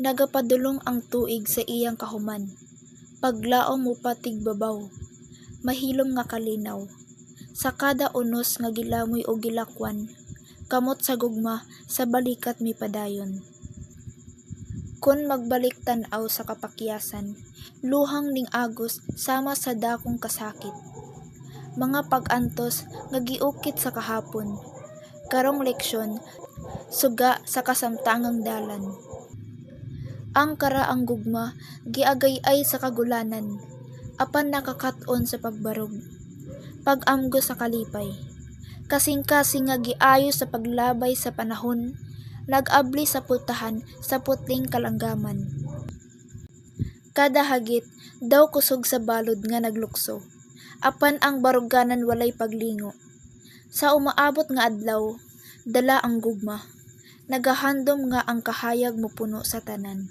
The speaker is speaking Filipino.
Nagapadulong ang tuig sa iyang kahuman. Paglao mo patig babaw. Mahilom nga kalinaw. Sa kada unos nga gilamoy o gilakwan, kamot sa gugma sa balikat mi padayon. Kun magbalik tan-aw sa kapakyasan, luhang ning agos sama sa dakong kasakit. Mga pag-antos nga giukit sa kahapon. Karong leksyon, suga sa kasamtangang dalan. Ang karaang gugma giagay-ay sa kagulanan, apan nakakaton sa pagbarog. Pag-amgo sa kalipay. Kasing-kasing nga giayo sa paglabay sa panahon, nag-abli sa pultahan sa putling kalanggaman. Kada hagit, daw kusog sa balod nga naglukso. Apan ang baruganan walay paglingo. Sa umaabot nga adlaw, dala ang gugma. Nagahandom nga ang kahayag mo puno sa tanan.